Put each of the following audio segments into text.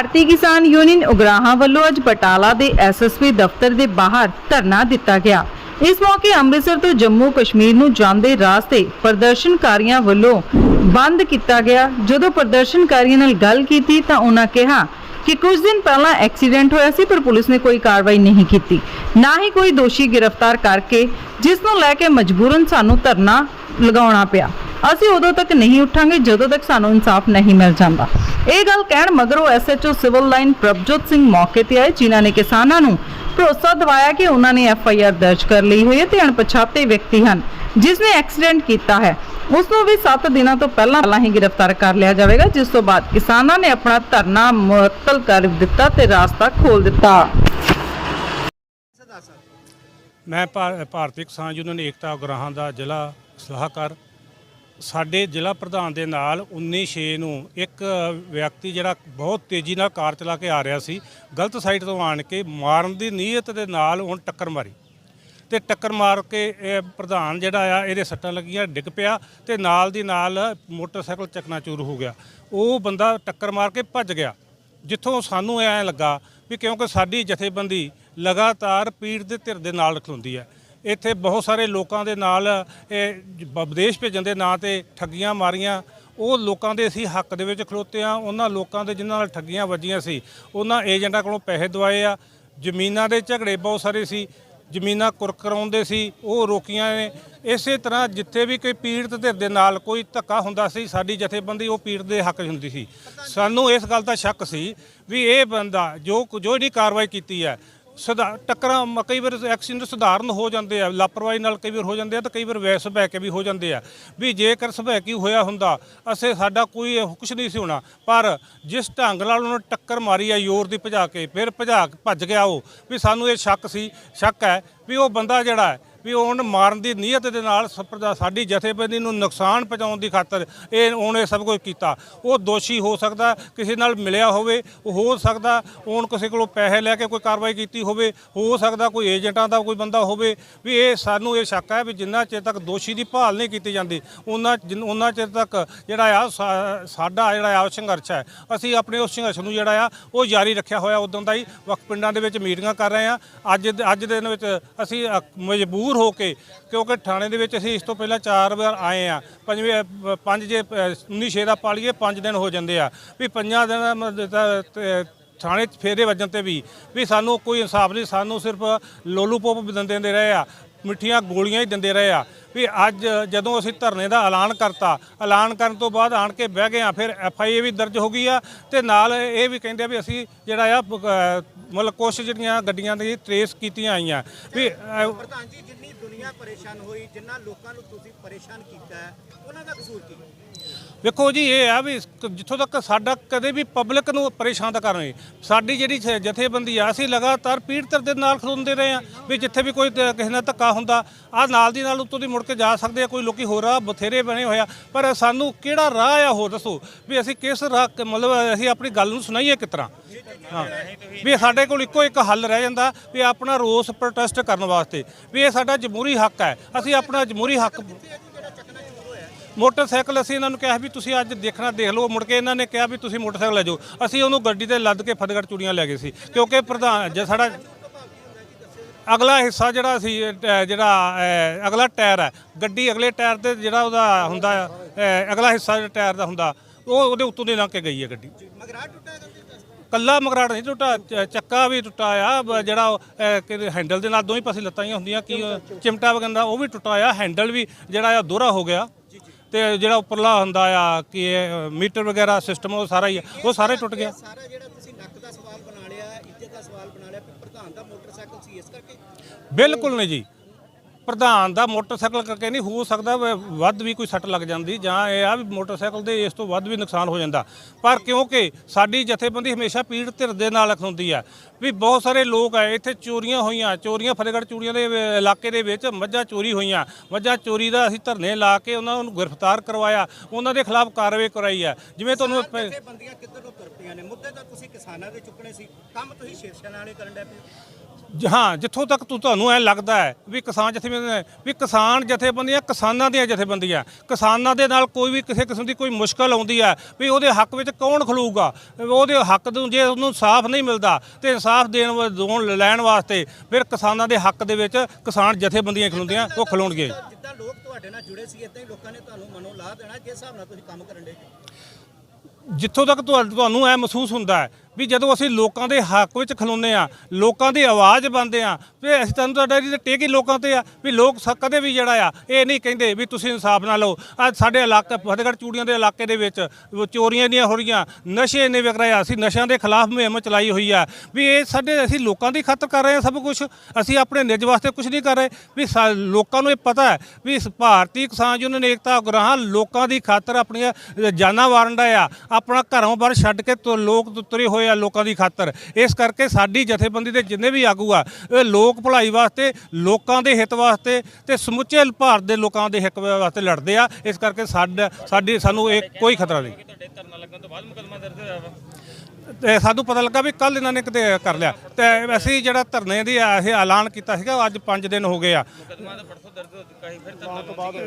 ਭਾਰਤੀ ਕਿਸਾਨ ਯੂਨੀਅਨ ਉਗਰਾਹਾਂ ਵੱਲੋਂ ਅੱਜ ਬਟਾਲਾ ਦੇ ਐਸਐਸਪੀ ਦਫ਼ਤਰ ਦੇ ਬਾਹਰ ਧਰਨਾ ਦਿੱਤਾ ਗਿਆ। ਇਸ ਮੌਕੇ ਅੰਮ੍ਰਿਤਸਰ ਤੋਂ ਜੰਮੂ ਕਸ਼ਮੀਰ ਨੂੰ ਜਾਂਦੇ ਰਾਸਤੇ ਪ੍ਰਦਰਸ਼ਨਕਾਰੀਆਂ ਵੱਲੋਂ ਬੰਦ ਕੀਤਾ ਗਿਆ। ਜਦੋਂ ਪ੍ਰਦਰਸ਼ਨਕਾਰੀਆਂ ਨਾਲ ਗੱਲ ਕੀਤੀ ਤਾਂ ਉਹਨਾਂ ਕਿਹਾ ਕਿ ਕੁਝ ਦਿਨ ਪਹਿਲਾਂ ਐਕਸੀਡੈਂਟ ਹੋਇਆ ਸੀ, ਪਰ ਪੁਲਿਸ ਨੇ ਕੋਈ ਕਾਰਵਾਈ ਨਹੀਂ ਕੀਤੀ। ਨਾ ਹੀ ਕੋਈ ਦੋਸ਼ੀ ਗ੍ਰਿਫਤਾਰ ਕਰਕੇ, ਜਿਸ ਨੂੰ ਲੈ ਕੇ ਮਜਬੂਰਨ ਸਾਨੂੰ ਧਰਨਾ ਲਗਾਉਣਾ ਪਿਆ। ਅਸੀਂ ਉਦੋਂ ਤੱਕ ਨਹੀਂ ਉੱਠਾਂਗੇ, ਜਦੋਂ ਤੱਕ ਸਾਨੂੰ ਇਨਸਾਫ ਨਹੀਂ ਮਿਲ ਜਾਂਦਾ। ਇਹ ਗੱਲ ਕਹਿਣ ਮਗਰੋਂ SHO civil line Prabhjot Singh ਮੌਕੇ ਤੇ ਆਏ, ਜਿਨ੍ਹਾਂ ਨੇ ਕਿਸਾਨਾਂ ਨੂੰ ਭਰੋਸਾ ਦਿਵਾਇਆ ਕਿ ਉਹਨਾਂ ਨੇ ਐਫਆਈਆਰ ਦਰਜ ਕਰ ਲਈ ਹੋਈ ਹੈ ਤੇ ਅਣਪਛਾਤੇ ਵਿਅਕਤੀ ਹਨ ਜਿਸ ਨੇ ਐਕਸੀਡੈਂਟ ਕੀਤਾ ਹੈ। ਉਸ ਨੂੰ ਵੀ 7 ਦਿਨਾਂ ਤੋਂ ਪਹਿਲਾਂ ਪਹਿਲਾਂ ਹੀ ਗ੍ਰਿਫਤਾਰ ਕਰ ਲਿਆ ਜਾਵੇਗਾ, ਜਿਸ ਤੋਂ ਬਾਅਦ ਕਿਸਾਨਾਂ ਨੇ ਆਪਣਾ ਧਰਨਾ ਮੁਅੱਤਲ ਕਰ ਦਿੱਤਾ ਤੇ ਰਾਸਤਾ ਖੋਲ ਦਿੱਤਾ। ਮੈਂ ਭਾ- ਭਾਰਤੀ ਕਿਸਾਨ ਯੂਨੀਅਨ ਏਕਤਾ ਉਗਰਾਹਾਂ ਦਾ ਜ਼ਿਲ੍ਹਾ ਸਲਾਹਕਾਰ ਸਾਡੇ ਜ਼ਿਲ੍ਹਾ ਪ੍ਰਧਾਨ ਦੇ ਨਾਲ 19/6 ਨੂੰ ਇੱਕ ਵਿਅਕਤੀ ਜਿਹੜਾ ਬਹੁਤ ਤੇਜ਼ੀ ਨਾਲ ਕਾਰ ਚਲਾ ਕੇ ਆ ਰਿਹਾ ਸੀ, ਗਲਤ ਸਾਈਡ ਤੋਂ ਆਣ ਕੇ ਮਾਰਨ ਦੀ ਨੀਅਤ ਦੇ ਨਾਲ ਹੁਣ ਟੱਕਰ ਮਾਰੀ। ਤੇ ਟੱਕਰ ਮਾਰ ਕੇ ਇਹ ਪ੍ਰਧਾਨ ਜਿਹੜਾ ਆ, ਇਹਦੇ ਸੱਟਾਂ ਲੱਗੀਆਂ, ਡਿੱਗ ਪਿਆ ਤੇ ਨਾਲ ਦੀ ਨਾਲ ਮੋਟਰਸਾਈਕਲ ਚਕਨਾਚੂਰ ਹੋ ਗਿਆ। ਉਹ ਬੰਦਾ ਟੱਕਰ ਮਾਰ ਕੇ ਭੱਜ ਗਿਆ। ਜਿੱਥੋਂ ਸਾਨੂੰ ਐਂ ਲੱਗਾ ਵੀ ਕਿਉਂਕਿ ਸਾਡੀ ਜਥੇਬੰਦੀ ਲਗਾਤਾਰ ਪੀੜ ਦੇ ਧਿਰ ਦੇ ਨਾਲ ਖਲੋਂਦੀ ਹੈ। ਇੱਥੇ ਬਹੁਤ ਸਾਰੇ ਲੋਕਾਂ ਦੇ ਨਾਲ, ਇਹ ਬ- ਵਿਦੇਸ਼ ਭੇਜਣ ਦੇ ਨਾਂ ਤੇ ਠੱਗੀਆਂ ਮਾਰੀਆਂ। ਉਹ ਲੋਕਾਂ ਦੇ ਅਸੀਂ ਹੱਕ ਦੇ ਵਿੱਚ ਖਲੋਤੇ ਆ ਉਹਨਾਂ ਲੋਕਾਂ ਦੇ ਜਿਨ੍ਹਾਂ ਨਾਲ ਠੱਗੀਆਂ ਵੱਜੀਆਂ ਸੀ, ਉਹਨਾਂ ਏਜੰਟਾਂ ਕੋਲੋਂ ਪੈਸੇ ਦਵਾਏ ਆ। ਜ਼ਮੀਨਾਂ ਦੇ ਝਗੜੇ ਬਹੁਤ ਸਾਰੇ ਸੀ। ਜ਼ਮੀਨਾਂ ਕੁਰਕ ਕਰਾਉਂਦੇ ਸੀ, ਉਹ ਰੋਕੀਆਂ ਨੇ। ਇਸੇ ਤਰ੍ਹਾਂ ਜਿੱਥੇ ਵੀ ਕੋਈ ਪੀੜਤ ਧਿਰ ਦੇ ਨਾਲ ਕੋਈ ਧੱਕਾ ਹੁੰਦਾ ਸੀ, ਸਾਡੀ ਜਥੇਬੰਦੀ ਉਹ ਪੀੜਤ ਦੇ ਹੱਕ 'ਚ ਹੁੰਦੀ ਸੀ। ਸਾਨੂੰ ਇਸ ਗੱਲ ਦਾ ਸ਼ੱਕ ਸੀ ਵੀ ਇਹ ਬੰਦਾ ਜੋ ਜੋ ਜਿਹੜੀ ਕਾਰਵਾਈ ਕੀਤੀ ਹੈ ਸਦਾ ਟੱਕਰਾਂ ਮ- ਕਈ ਵਾਰ ਐਕਸੀਡੈਂਟ ਸਧਾਰਨ ਹੋ ਜਾਂਦੇ ਆ, ਲਾਪਰਵਾਹੀ ਨਾਲ ਕਈ ਵਾਰ ਹੋ ਜਾਂਦੇ ਆ ਤਾਂ ਕਈ ਵਾਰ ਵੈਸ ਬਹਿ ਕੇ ਵੀ ਹੋ ਜਾਂਦੇ ਆ। ਵੀ ਜੇਕਰ ਸਭੈਕੀ ਹੋਇਆ ਹੁੰਦਾ, ਅਸੀਂ ਸਾਡਾ ਕੋਈ ਇਹ ਕੁਛ ਨਹੀਂ ਸੀ ਹੋਣਾ। ਪਰ ਜਿਸ ਢੰਗ ਨਾਲ ਉਹਨੇ ਟੱਕਰ ਮਾਰੀ ਆ, ਜ਼ੋਰ ਦੀ ਭਜਾ ਕੇ, ਫਿਰ ਭਜਾ ਕੇ ਭੱਜ ਗਿਆ ਉਹ। ਵੀ ਸਾਨੂੰ ਇਹ ਸ਼ੱਕ ਸੀ, ਸ਼ੱਕ ਹੈ ਵੀ ਉਹ ਬੰਦਾ ਜਿਹੜਾ ਹੈ ਵੀ ਉਹਨ ਮਾਰਨ ਦੀ ਨੀਅਤ ਦੇ ਨਾਲ ਸਪਰਦਾ ਸਾਡੀ ਜਥੇਬੰਦੀ ਨੂੰ ਨੁਕਸਾਨ ਪਹੁੰਚਾਉਣ ਦੀ ਖਾਤਰ ਇਹ ਉਹਨੇ ਸਭ ਕੁਝ ਕੀਤਾ। ਉਹ ਦੋਸ਼ੀ ਹੋ ਸਕਦਾ ਕਿਸੇ ਨਾਲ ਮਿਲਿਆ ਹੋਵੇ ਹੋ ਸਕਦਾ ਉਹਨ ਕਿਸੇ ਕੋਲੋਂ ਪੈਸੇ ਲੈ ਕੇ ਕੋਈ ਕਾਰਵਾਈ ਕੀਤੀ ਹੋਵੇ ਹੋ ਸਕਦਾ ਕੋਈ ਏਜੰਟਾਂ ਦਾ ਕੋਈ ਬੰਦਾ ਹੋਵੇ ਵੀ ਇਹ ਸਾਨੂੰ ਇਹ ਸ਼ੱਕ ਹੈ ਵੀ ਜਿੰਨਾ ਚਿਰ ਤੱਕ ਦੋਸ਼ੀ ਦੀ ਭਾਲ ਨਹੀਂ ਕੀਤੀ ਜਾਂਦੀ ਉਹਨਾਂ ਜਿੰਨ- ਉਹਨਾਂ ਚਿਰ ਤੱਕ ਜਿਹੜਾ ਆ ਸਾਡਾ ਜਿਹੜਾ ਆ ਉਹ ਸੰਘਰਸ਼ ਹੈ। ਅਸੀਂ ਆਪਣੇ ਉਸ ਸੰਘਰਸ਼ ਨੂੰ ਜਿਹੜਾ ਆ ਉਹ ਜਾਰੀ ਰੱਖਿਆ ਹੋਇਆ ਉਦੋਂ ਦਾ ਹੀ ਵਕਤ ਪਿੰਡਾਂ ਦੇ ਵਿੱਚ ਮੀਟਿੰਗਾਂ ਕਰ ਰਹੇ ਆ ਅੱਜ ਅੱਜ ਦੇ ਦਿਨ ਵਿੱਚ ਅਸੀਂ ਅ, ਮਜਬੂਰ ਹੋ ਕੇ, ਕਿਉਂਕਿ ਥਾਣੇ ਦੇ ਵਿੱਚ ਅਸੀਂ ਇਸ ਤੋਂ ਪਹਿਲਾਂ ਚਾਰ ਵਾਰ ਆਏ ਆ ਪੰਜਵੇਂ ਪੰਜ ਜੇ 19 ਛੇ ਦਾ ਪਾਲੀਏ, ਪੰਜ ਦਿਨ ਹੋ ਜਾਂਦੇ ਆ। ਵੀ ਪੰਜਾਂ ਦਿਨ ਥਾਣੇ 'ਚ ਫੇਰੇ ਵੱਜਣ ਤੇ ਵੀ ਵੀ ਸਾਨੂੰ ਕੋਈ ਇਨਸਾਫ ਨਹੀਂ, ਸਾਨੂੰ ਸਿਰਫ ਲੋਲੂ ਪੋਪ ਵੀ ਦਿੰਦੇ ਦਿੰਦੇ ਰਹੇ ਆ, ਮਿੱਠੀਆਂ ਗੋਲੀਆਂ ਹੀ ਦਿੰਦੇ ਰਹੇ ਆ। ਵੀ ਅੱਜ ਜਦੋਂ ਅਸੀਂ ਧਰਨੇ ਦਾ ਐਲਾਨ ਕਰਤਾ ਐਲਾਨ ਕਰਨ ਤੋਂ ਬਾਅਦ ਆਣ ਕੇ ਬਹਿ ਗਏ ਆ ਫਿਰ ਐਫ ਆਈ ਏ ਵੀ ਦਰਜ ਹੋ ਗਈ ਆ ਤੇ ਨਾਲ ਇਹ ਵੀ ਕਹਿੰਦੇ ਆ ਵੀ ਅਸੀਂ ਜਿਹੜਾ ਆ ਮਤਲਬ ਕੁਛ ਜਿਹੜੀਆਂ ਗੱਡੀਆਂ ਦੀ ਟਰੇਸ ਕੀਤੀਆਂ ਆਈਆਂ। ਵੀ ਪ੍ਰਧਾਨ ਜੀ ਜਿੰਨੀ ਦੁਨੀਆ ਪਰੇਸ਼ਾਨ ਹੋਈ ਜਿੰਨਾ ਲੋਕਾਂ ਨੂੰ ਤੁਸੀਂ ਪਰੇਸ਼ਾਨ ਕੀਤਾ ਉਹਨਾਂ ਦਾ ਕਸੂਰ ਕੀ? ਵੇਖੋ ਜੀ ਇਹ ਆ ਵੀ ਜਿੱਥੋਂ ਤੱਕ ਸਾਡਾ ਕਦੇ ਵੀ ਪਬਲਿਕ ਨੂੰ ਪਰੇਸ਼ਾਨ ਤਾਂ ਕਰਨੀ ਸਾਡੀ ਜਿਹੜੀ ਜਥੇਬੰਦੀ ਆ ਅਸੀਂ ਲਗਾਤਾਰ ਪੀੜਤ ਦੇ ਨਾਲ ਖਲੋਂਦੇ ਰਹੇ ਆ ਵੀ ਜਿੱਥੇ ਵੀ ਕੋਈ ਕਿਸੇ ਨਾਲ ਧੱਕਾ ਹੁੰਦਾ ਆ ਨਾਲ ਦੀ ਨਾਲ ਉੱਤੋਂ ਦੀ ਮੁੜ ਕੇ ਜਾ ਸਕਦੇ ਆ, ਕੋਈ ਲੋਕੀ ਹੋਰ ਆ ਬਥੇਰੇ ਬਣੇ ਹੋਇਆ ਪਰ ਸਾਨੂੰ ਕਿਹੜਾ ਰਾਹ ਆ ਹੋਰ ਦੱਸੋ ਵੀ ਅਸੀਂ ਕਿਸ ਰਾਹ ਮਤਲਬ ਅਸੀਂ ਆਪਣੀ ਗੱਲ ਨੂੰ ਸੁਣਾਈਏ ਕਿਸ ਤਰ੍ਹਾਂ? ਹਾਂ। ਵੀ ਸਾਡੇ ਕੋਲ ਇੱਕੋ ਇੱਕ ਹੱਲ ਰਹਿ ਜਾਂਦਾ ਵੀ ਆਪਣਾ ਰੋਸ ਪ੍ਰੋਟੈਸਟ ਕਰਨ ਵਾਸਤੇ। ਵੀ ਇਹ ਸਾਡਾ ਜਮਹੂਰੀ ਹੱਕ ਹੈ। ਅਸੀਂ ਆਪਣਾ ਜਮਹੂਰੀ ਹੱਕ ਮੋਟਰਸਾਈਕਲ ਅਸੀਂ ਇਹਨਾਂ ਨੂੰ ਕਿਹਾ ਵੀ ਤੁਸੀਂ ਅੱਜ ਦੇਖਣਾ ਦੇਖ ਲਓ। ਮੁੜ ਕੇ ਇਹਨਾਂ ਨੇ ਕਿਹਾ ਵੀ ਤੁਸੀਂ ਮੋਟਰਸਾਈਕਲ ਲੈ ਜਾਓ। ਅਸੀਂ ਉਹਨੂੰ ਗੱਡੀ ਤੇ ਲੱਦ ਕੇ ਫਤਿਹਗੜ੍ਹ ਚੂੜੀਆਂ ਲੈ ਗਏ ਸੀ। ਕਿਉਂਕਿ ਪ੍ਰਧਾਨ, ਜੇ ਸਾਡਾ ਅਗਲਾ ਹਿੱਸਾ ਜਿਹੜਾ ਸੀ ਜਿਹੜਾ ਅਗਲਾ ਟਾਇਰ ਹੈ। ਗੱਡੀ ਅਗਲੇ ਟਾਇਰ ਤੇ ਜਿਹੜਾ ਉਹਦਾ ਹੁੰਦਾ ਆ, ਅਗਲਾ ਹਿੱਸਾ ਜਿਹੜਾ ਟਾਇਰ ਦਾ ਹੁੰਦਾ ਉਹ ਉਹਦੇ ਉੱਤੋਂ ਦੀ ਲੰਘ ਕੇ ਗਈ ਹੈ ਗੱਡੀ। ਮਗਰਾ ਟੁੱਟਾ ਕਰਦੇ ਕੱਲਾ ਮਗਰਾਟ ਨਹੀਂ ਟੁੱਟਾ ਚੱਕਾ ਵੀ ਟੁੱਟਾ ਆ ਜਿਹੜਾ ਉਹ, ਅਹ, ਹੈਂਡਲ ਦੇ ਨਾਲ ਦੋਵੇਂ ਪਾਸੇ ਲੱਤਾਂ ਹੀ ਹੁੰਦੀਆਂ ਕੀ ਚਿਮਟਾ ਵਗੰਦਾ ਉਹ ਵੀ ਟੁੱਟਾ ਆ ਹੈਂਡਲ ਵੀ ਜਿਹੜਾ ਆ ਦੋਹਰਾ ਹੋ ਗਿਆ। ਤੇ ਜਿਹੜਾ ਉੱਪਰਲਾ ਹੁੰਦਾ ਆ ਕਿ ਮੀਟਰ ਵਗੈਰਾ ਸਿਸਟਮ ਉਹ ਸਾਰਾ ਹੀ ਉਹ ਸਾਰੇ ਟੁੱਟ ਗਿਆ ਸਾਰਾ ਜਿਹੜਾ ਤੁਸੀਂ ਨੱਕ ਦਾ ਸਵਾਲ ਬਣਾ ਲਿਆ ਇੱਜ਼ਤ ਦਾ ਸਵਾਲ ਬਣਾ ਲਿਆ ਵੀ ਪ੍ਰਧਾਨ ਦਾ ਮੋਟਰਸਾਈਕਲ ਸੀ ਇਸ ਕਰਕੇ? ਬਿਲਕੁਲ ਨਹੀਂ ਜੀ। ਪ੍ਰਧਾਨ ਦਾ ਮੋਟਰਸਾਈਕਲ ਕਰਕੇ ਨਹੀਂ ਹੋ ਸਕਦਾ ਵ- ਵੱਧ ਵੀ ਕੋਈ ਸੱਟ ਲੱਗ ਜਾਂਦੀ ਜਾਂ ਇਹ ਆ ਵੀ ਮੋਟਰਸਾਈਕਲ ਦੇ ਇਸ ਤੋਂ ਵੱਧ ਵੀ ਨੁਕਸਾਨ ਹੋ ਜਾਂਦਾ। ਪਰ ਕਿਉਂਕਿ ਸਾਡੀ ਜਥੇਬੰਦੀ ਹਮੇਸ਼ਾ ਪੀੜ ਧਿਰ ਦੇ ਨਾਲ ਖਲੋਂਦੀ ਆ। ਵੀ ਬਹੁਤ ਸਾਰੇ ਲੋਕ ਆ ਇੱਥੇ ਚੋਰੀਆਂ ਹੋਈਆਂ ਚੋਰੀਆਂ ਫਤਿਹਗੜ੍ਹ ਚੂੜੀਆਂ ਦੇ ਵ- ਇਲਾਕੇ ਦੇ ਵਿੱਚ ਮੱਝਾਂ ਚੋਰੀ ਹੋਈਆਂ। ਮੱਝਾਂ ਚੋਰੀ ਦਾ ਅਸੀਂ ਧਰਨੇ ਲਾ ਕੇ ਉਹਨਾਂ ਨੂੰ ਗ੍ਰਿਫਤਾਰ ਕਰਵਾਇਆ। ਉਹਨਾਂ ਦੇ ਖਿਲਾਫ ਕਾਰਵਾਈ ਕਰਾਈ ਆ। ਜਿਵੇਂ ਤੁਹਾਨੂੰ ਪ- ਬੰਦੀਆਂ ਕਿੱਧਰ ਨੂੰ ਤੁਰ ਪਈਆਂ ਨੇ? ਮੁੱਦੇ ਤਾਂ ਤੁਸੀਂ ਕਿਸਾਨਾਂ ਦੇ ਚੁੱਕਣੇ ਸੀ। ਕੰਮ ਤੁਸੀਂ ਸ਼ੀਰਸ਼ਾਂ ਨਾਲੇ ਕਰਨ ਡੈ ਪਏ ਹੋ। ਜਿੱਥੋਂ ਤੱਕ ਤੁ- ਤੁਹਾਨੂੰ ਐ ਲੱਗਦਾ ਹੈ ਵੀ ਕਿਸਾਨ ਜਥੇਬੰਦੀਆਂ ਵੀ ਕਿਸਾਨ ਜਥੇਬੰਦੀਆਂ ਕਿਸਾਨਾਂ ਦੀਆਂ ਜਥੇਬੰਦੀਆਂ ਕਿਸਾਨਾਂ ਦੇ ਨਾਲ ਕੋਈ ਵੀ ਕਿਸੇ ਕਿਸਮ ਦੀ ਕੋਈ ਮੁਸ਼ਕਲ ਆਉਂਦੀ ਹੈ ਵੀ ਉਹਦੇ ਹੱਕ ਵਿੱਚ ਕੌਣ ਖਲੂਗਾ ਉਹਦੇ ਹੱਕ ਨੂੰ ਜੇ ਉਹਨੂੰ ਇਨਸਾਫ ਨਹੀਂ ਮਿਲਦਾ ਤੇ ਇਨਸਾਫ ਦੇਣ ਦੋਣ ਲੈਣ ਵਾਸਤੇ ਫਿਰ ਕਿਸਾਨਾਂ ਦੇ ਹੱਕ ਦੇ ਵਿੱਚ ਕਿਸਾਨ ਜਥੇਬੰਦੀਆਂ ਖਲੋਂਦੀਆਂ ਉਹ ਖਲੋਣਗੇ। ਜਿੱਦਾਂ ਲੋਕ ਤੁਹਾਡੇ ਨਾਲ ਜੁੜੇ ਸੀ ਇਦਾਂ ਹੀ ਲੋਕਾਂ ਨੇ ਤੁਹਾਨੂੰ ਮਨੋਂ ਲਾ ਦੇਣਾ ਜਿਸ ਹਿਸਾਬ ਨਾਲ ਤੁਸੀਂ ਕੰਮ ਕਰਨ ਦੇ? ਜਿੱਥੋਂ ਤੱਕ ਤੁਹਾ- ਤੁਹਾਨੂੰ ਐ ਮਹਿਸੂਸ ਹੁੰਦਾ ਹੈ ਵੀ ਜਦੋਂ ਅਸੀਂ ਲੋਕਾਂ ਦੇ ਹੱਕ ਵਿੱਚ ਖਲੋਨੇ ਆ ਲੋਕਾਂ ਦੀ ਆਵਾਜ਼ ਬਣਦੇ ਆ ਵੀ ਅਸੀਂ ਤੁਹਾਨੂੰ ਤੁਹਾਡਾ ਇਹਦੀ ਟੇਕ ਹੀ ਲੋਕਾਂ ਤੇ ਆ ਵੀ ਲੋਕ ਸ- ਕਦੇ ਵੀ ਜਿਹੜਾ ਆ ਇਹ ਨਹੀਂ ਕਹਿੰਦੇ ਵੀ ਤੁਸੀਂ ਇਨਸਾਫ ਨਾ ਲਓ। ਅੱਜ ਸਾਡੇ ਇਲਾਕਾ ਫਤਿਹਗੜ੍ਹ ਚੂੜੀਆਂ ਦੇ ਇਲਾਕੇ ਦੇ ਵਿੱਚ ਉਹ ਚੋਰੀਆਂ ਨਹੀਂ ਹੋ ਰਹੀਆਂ ਨਸ਼ੇ ਇੰਨੇ ਵਿਕ ਰਹੇ ਆ ਅਸੀਂ ਨਸ਼ਿਆਂ ਦੇ ਖਿਲਾਫ ਮੁਹਿੰਮ ਚਲਾਈ ਹੋਈ ਆ ਵੀ ਇਹ ਸਾਡੇ ਅਸੀਂ ਲੋਕਾਂ ਦੀ ਖਾਤਰ ਕਰ ਰਹੇ ਆ ਸਭ ਕੁਝ ਅਸੀਂ ਆਪਣੇ ਨਿੱਜ ਵਾਸਤੇ ਕੁਝ ਨਹੀਂ ਕਰ ਰਹੇ ਵੀ ਸਾ- ਲੋਕਾਂ ਨੂੰ ਇਹ ਪਤਾ ਹੈ ਵੀ ਇਸ ਭਾਰਤੀ ਕਿਸਾਨ ਯੂਨੀਅਨ ਏਕਤਾ ਉਗਰਾਹਾਂ ਲੋਕਾਂ ਦੀ ਖਾਤਰ ਆਪਣੀਆਂ ਅ, ਜਾਨਾਂ ਵਾਰਨ ਦਾ ਆ ਆਪਣਾ ਘਰੋਂ ਬਾਹਰ ਛੱਡ ਕੇ ਤੋ ਲੋਕ ਤੁ- ਤੁਰੇ ਹੋਏ ਆ। ਲੋਕਾਂ ਦੀ ਖਾਤਰ। ਇਸ ਕਰਕੇ ਸਾਡੀ ਜਥੇਬੰਦੀ ਦੇ ਜਿੰਨੇ ਵੀ ਆਗੂ ਆ ਇਹ ਲੋਕ ਭਲਾਈ ਵਾਸਤੇ ਲੋਕਾਂ ਦੇ ਹਿੱਤ ਵਾਸਤੇ ਤੇ ਸਮੁੱਚੇ ਭਾਰਤ ਦੇ ਲੋਕਾਂ ਦੇ ਹਿੱਤ ਵਾਸਤੇ ਲੜਦੇ ਆ। ਇਸ ਕਰਕੇ ਸਾਡਾ ਸਾਡੀ ਸਾਨੂੰ ਇਹ ਕੋਈ ਖਤਰਾ ਨਹੀਂ। ਤੁਹਾਡੇ ਧਰਨਾ ਲੱਗਣ ਤੋਂ ਬਾਅਦ ਮੁਕਦਮਾ ਦਰਜ ਹੋਇਆ ਵਾ ਤੇ ਸਾਨੂੰ ਪਤਾ ਲੱਗਾ ਵੀ ਕੱਲ ਇਹਨਾਂ ਨੇ ਕਿਤੇ ਕਰ ਲਿਆ। ਤੇ ਅਸੀਂ ਜਿਹੜਾ ਧਰਨੇ ਦੀ ਇਹ ਐਲਾਨ ਕੀਤਾ ਸੀਗਾ ਉਹ ਅੱਜ 5 ਦਿਨ ਹੋ ਗਏ ਆ।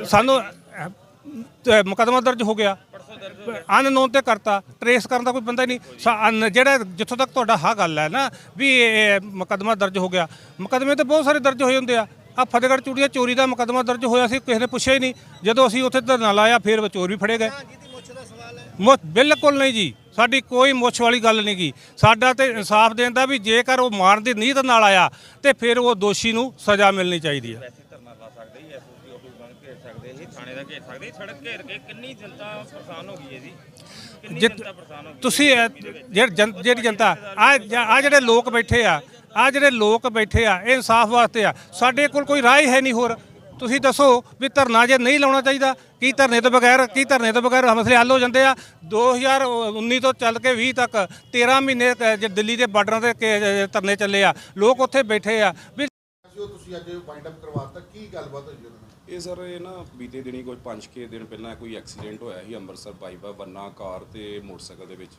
ਸਾਨੂੰ ਮੁਕੱਦਮਾ ਦਰਜ ਹੋ ਗਿਆ। ਅਨਨੋਨ ਤੇ ਕਰਤਾ। ਟਰੇਸ ਕਰਨ ਦਾ ਕੋਈ ਬੰਦਾ ਹੀ ਨਹੀਂ। ਸਾ- ਅਨ- ਜਿਹੜਾ ਜਿੱਥੋਂ ਤੱਕ ਤੁਹਾਡਾ ਹਾਂ ਗੱਲ ਹੈ ਨਾ, ਵੀ ਇਹ ਮੁਕੱਦਮਾ ਦਰਜ ਹੋ ਗਿਆ। ਮੁਕੱਦਮੇ ਤੇ ਬਹੁਤ ਸਾਰੇ ਦਰਜ ਹੋਏ ਹੁੰਦੇ ਆ। ਆ ਫਤਿਹਗੜ੍ਹ ਚੂੜੀਆਂ ਚੋਰੀ ਦਾ ਮੁਕੱਦਮਾ ਦਰਜ ਹੋਇਆ ਸੀ, ਕਿਸੇ ਨੇ ਪੁੱਛਿਆ ਹੀ ਨਹੀਂ। ਜਦੋਂ ਅਸੀਂ ਉੱਥੇ ਧਰਨਾ ਲਾਇਆ, ਫਿਰ ਚੋਰ ਵੀ ਫੜੇ ਗਏ। ਜਿਹਦੀ ਮੁੱਛ, ਬਿਲਕੁਲ ਨਹੀਂ ਜੀ। ਸਾਡੀ ਕੋਈ ਮੁੱਛ ਵਾਲੀ ਗੱਲ ਨਹੀਂ ਗੀ। ਸਾਡਾ ਤੇ ਇਨਸਾਫ ਦੇਣ ਦਾ ਵੀ ਜੇਕਰ ਉਹ ਮਾਰਨ ਦੀ ਨੀਅਤ ਨਾਲ ਆਇਆ, ਤੇ ਫਿਰ ਉਹ ਦੋਸ਼ੀ ਨੂੰ ਸਜ਼ਾ ਮਿਲਣੀ ਚਾਹੀਦੀ ਹੈ ਵੈਸੇ ਧਰਨਾ ਲਾ ਸਕਦੇ ਸੀ ਐਸਓਪੀ ਆਫਿਸ ਬੰਦ ਘੇਰ ਸਕਦੇ ਸੀ ਥਾਣੇ ਦਾ ਘੇਰ ਸਕਦੇ? ਸੜਕ ਘੇਰ ਕੇ ਕਿੰਨੀ ਜਨਤਾ ਪਰੇਸ਼ਾਨ ਹੋ ਗਈ ਹੈ ਜੀ? ਕਿੰਨੀ ਜੇ ਜਨਤਾ ਪਰੇਸ਼ਾਨ ਹੋ ਗਈ ਤੁਸੀਂ ਇਹ ਜਿਹੜੀ ਜਨ- ਜਿਹੜੀ ਜਨਤਾ ਆ ਆ ਜਿਹੜੇ ਲੋਕ ਬੈਠੇ ਆ ਆ ਜਿਹੜੇ ਲੋਕ ਬੈਠੇ ਆ ਇਹ ਇਨਸਾਫ ਵਾਸਤੇ ਆ। ਸਾਡੇ ਕੋਲ ਕੋਈ ਰਾਹ ਹੀ ਹੈ ਨਹੀਂ ਹੋਰ। ਤੁਸੀਂ ਦੱਸੋ ਵੀ ਧਰਨਾ ਜੇ ਨਹੀਂ ਲਾਉਣਾ ਚਾਹੀਦਾ ਕੀ ਧਰਨੇ ਤੋਂ ਬਗੈਰ ਕੀ ਧਰਨੇ ਤੋਂ ਬਗੈਰ ਮਸਲੇ ਹੱਲ ਹੋ ਜਾਂਦੇ ਆ? 2019 ਤੋਂ ਚੱਲ ਕੇ 20 ਤੱਕ 13 ਮਹੀਨੇ ਕ- ਜੇ ਦਿੱਲੀ ਦੇ ਬਾਰਡਰਾਂ ਤੇ ਕੇ- ਧਰਨੇ ਚੱਲੇ ਆ ਲੋਕ ਉੱਥੇ ਬੈਠੇ ਆ। ਵੀ ਜੋ ਤੁਸੀਂ ਅੱਜ ਵਾਈਂਡ ਅਪ ਕਰਵਾਤਾ ਕੀ ਗੱਲਬਾਤ ਹੋਈ ਉਹਨਾਂ ਨਾਲ? ਇਹ ਸਰ, ਇਹ ਨਾ ਬੀਤੇ ਦਿਨੀ ਕੋਈ 5-6 ਦਿਨ ਪਹਿਲਾਂ ਕੋਈ ਐਕਸੀਡੈਂਟ ਹੋਇਆ ਸੀ ਅੰਮ੍ਰਿਤਸਰ ਬਾਈਪਾ ਬੰਨਾ ਕਾਰ ਤੇ ਮੋਟਰਸਾਈਕਲ ਦੇ ਵਿੱਚ।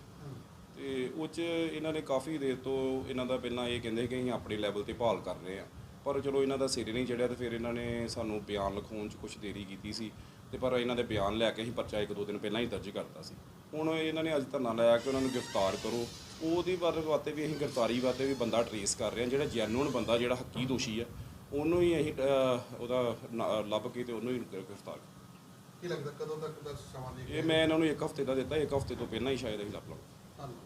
ਤੇ ਉਹ 'ਚ ਇਹਨਾਂ ਨੇ ਕਾਫੀ ਦੇਰ ਤੋਂ ਇਹਨਾਂ ਦਾ ਪਹਿਲਾਂ ਇਹ ਕਹਿੰਦੇ ਕਿ ਅਸੀਂ ਆਪਣੇ ਲੈਵਲ ਤੇ ਭਾਲ ਕਰ ਰਹੇ ਹਾਂ। ਪਰ ਚਲੋ ਇਹਨਾਂ ਦਾ ਸਿਰ ਨਹੀਂ ਚੜਿਆ ਤੇ ਫਿਰ ਇਹਨਾਂ ਨੇ ਸਾਨੂੰ ਬਿਆਨ ਲਿਖਾਉਣ 'ਚ ਕੁਝ ਦੇਰੀ ਕੀਤੀ ਸੀ ਤੇ ਪਰ ਇਹਨਾਂ ਦੇ ਬਿਆਨ ਲੈ ਕੇ ਅਸੀਂ ਪਰਚਾ ਇੱਕ ਦੋ ਦਿਨ ਪਹਿਲਾਂ ਹੀ ਦਰਜ ਕਰਤਾ ਸੀ। ਹੁਣ ਇਹਨਾਂ ਨੇ ਅੱਜ ਧਰਨਾ ਲਾਇਆ ਕਿ ਉਹਨਾਂ ਨੂੰ ਗ੍ਰਿਫਤਾਰ ਕਰੋ। ਉਹਦੀ ਬਾਰੇ ਵਾਸਤੇ ਵੀ ਅਸੀਂ ਗ੍ਰਿਫਤਾਰੀ ਵਾਸਤੇ ਵੀ ਬੰਦਾ ਟਰੇਸ ਕਰ ਰਹੇ ਹਾਂ, ਜਿਹੜਾ ਜੈਨੂਨ ਬੰਦਾ, ਜਿਹੜਾ ਹੱਕੀ ਦੋਸ਼ੀ ਹੈ ਉਹਨੂੰ ਹੀ ਅਸੀਂ ਅਹ, ਉਹਦਾ ਨਾ- ਲੱਭ ਕੇ ਤੇ ਉਹਨੂੰ ਹੀ ਗ੍ਰਿਫਤਾਰ ਕੀ ਲੱਗਦਾ ਕਦੋਂ ਤੱਕ ਦਾ ਸਮਾਂ ਇਹ ਮੈਂ ਇਹਨਾਂ ਨੂੰ ਇੱਕ ਹਫ਼ਤੇ ਦਾ ਦਿੱਤਾ ਇੱਕ ਹਫ਼ਤੇ ਤੋਂ ਪਹਿਲਾਂ ਹੀ ਸ਼ਾਇਦ ਅਸੀਂ ਲੱਭ ਲਵਾਂਗੇ ਧੰਨਵਾਦ।